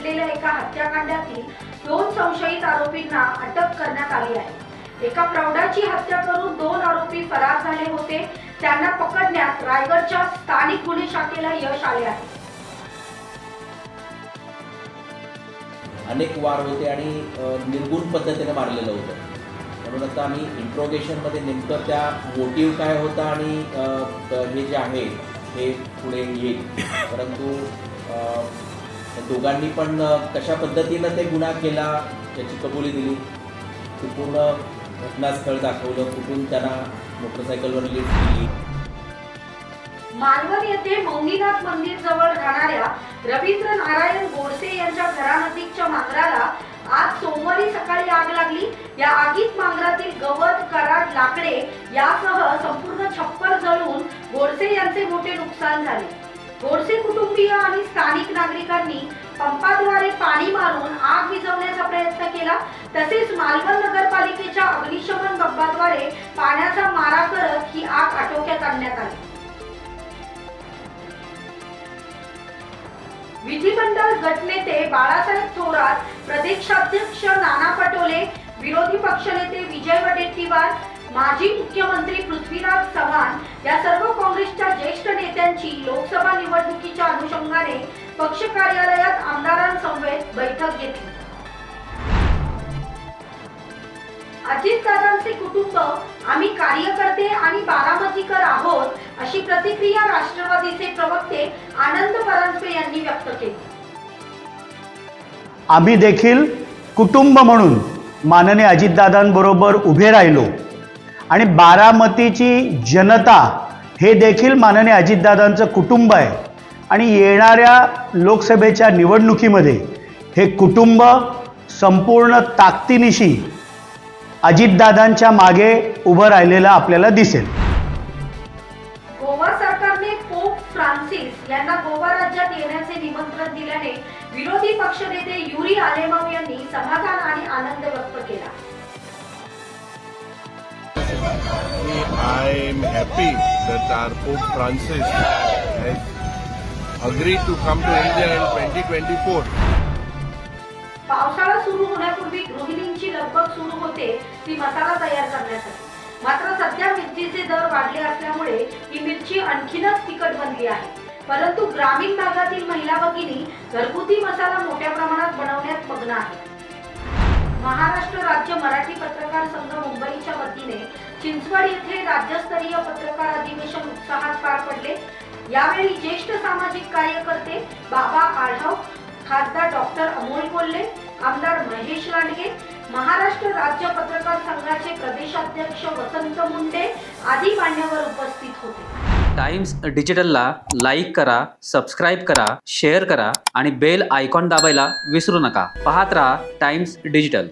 घडलेल्या एका हत्याकांडातील दोन संशयित आरोपींना अटक करण्यात आली आहे. एका प्रौढाची हत्या करून दोन आरोपी फरार झाले होते. त्यांना पकडण्यात रायगडच्या स्थानिक गुन्हे शाखेला यश आले आहे. अनेक वार होते आणि निर्गुण पद्धतीने मारलेलं होतं. म्हणून आता आम्ही इंट्रोगेशनमध्ये नेमकं त्या मोटिव्ह काय होता आणि हे जे आहे हे पुढे येईल. परंतु दोघांनी पण कशा पद्धतीनं ते गुन्हा केला त्याची कबुली दिली. कुठून घटनास्थळ दाखवलं. कुठून त्यांना मोटरसायकलवर लिफ्ट दिली मालवण येथे मौनीनाथ मंदिर जवळ राहणाऱ्या रवींद्र नारायण गोडसे यांच्या घरानजीकच्या मांजराला आज सोमवारी सकाळी आग लागली. या आगीत मांजरातील गवत कराड लाकडे यासह संपूर्ण छप्पर जळून गोडसे यांचे मोठे नुकसान झाले. गोडसे कुटुंबीय पंपाद्वारे पाणी मारून आग विझवण्याचा प्रयत्न केला. तसेच मालवण नगरपालिकेच्या अग्निशमन बंबाद्वारे पाण्याचा मारा करत ही आग आटोक्यात आणण्यात आली. विधिमंडळ गटनेते बाळासाहेब थोरात प्रदेशाध्यक्ष नाना पटोले विरोधी पक्षनेते विजय वडेट्टीवार माजी मुख्यमंत्री पृथ्वीराज चव्हाण या सर्व काँग्रेसच्या ज्येष्ठ नेत्यांची लोकसभा निवडणुकीच्या अनुषंगाने पक्ष कार्यालयात आमदारांसमवेत बैठक घेतली. अजित दादांचे कुटुंब आम्ही कार्यकर्ते आणि बारामतीकर आहोत अशी प्रतिक्रिया राष्ट्रवादीचे प्रवक्ते आनंद परांजपे यांनी व्यक्त केली. आम्ही देखील कुटुंब म्हणून माननीय अजितदादांबरोबर उभे राहिलो आणि बारामतीची जनता हे देखील माननीय अजितदादांचं कुटुंब आहे. आणि येणाऱ्या लोकसभेच्या निवडणुकीमध्ये हे कुटुंब संपूर्ण ताकदीनिशी अजितदादांच्या मागे उभं राहिलेलं आपल्याला दिसेल. गोवा सरकारने पोप फ्रान्सिस यांना गोवा राज्यात येण्याचे निमंत्रण दिल्याने विरोधी पक्षनेते युरी आलेमाव यांनी समाधान आणि आनंद व्यक्त केला. I am happy that our Pope Francis has agreed to come to India in 2024. पावसाळा सुरू होण्यापूर्वी गृहिणींची लगबग सुरू होते ती मसाला तयार करण्यासाठी. मात्र सध्या मिरचीचे दर वाढले असल्यामुळे ही मिरची आणखीनच तिखट बनली आहे. परंतु ग्रामीण भागातील महिला भगिनी घरगुती मसाला मोठ्या प्रमाणात बनवण्यात मग्न आहे महाराष्ट्र राज्य मराठी पत्रकार संघ मुंबईच्या वतीने चिंचवड येथे राज्यस्तरीय पत्रकार अधिवेशन उत्साहात पार पडले. यावेळी ज्येष्ठ सामाजिक कार्यकर्ते बाबा आढाव खासदार डॉक्टर अमोल कोल्हे आमदार महेश लांडगे महाराष्ट्र राज्य पत्रकार संघाचे प्रदेशाध्यक्ष वसंत मुंडे आदी मान्यवर उपस्थित होते. टाइम्स डिजिटलला लाईक करा सबस्क्राईब करा शेअर करा आणि बेल आयकॉन दाबायला विसरू नका. पाहत राहा टाइम्स डिजिटल.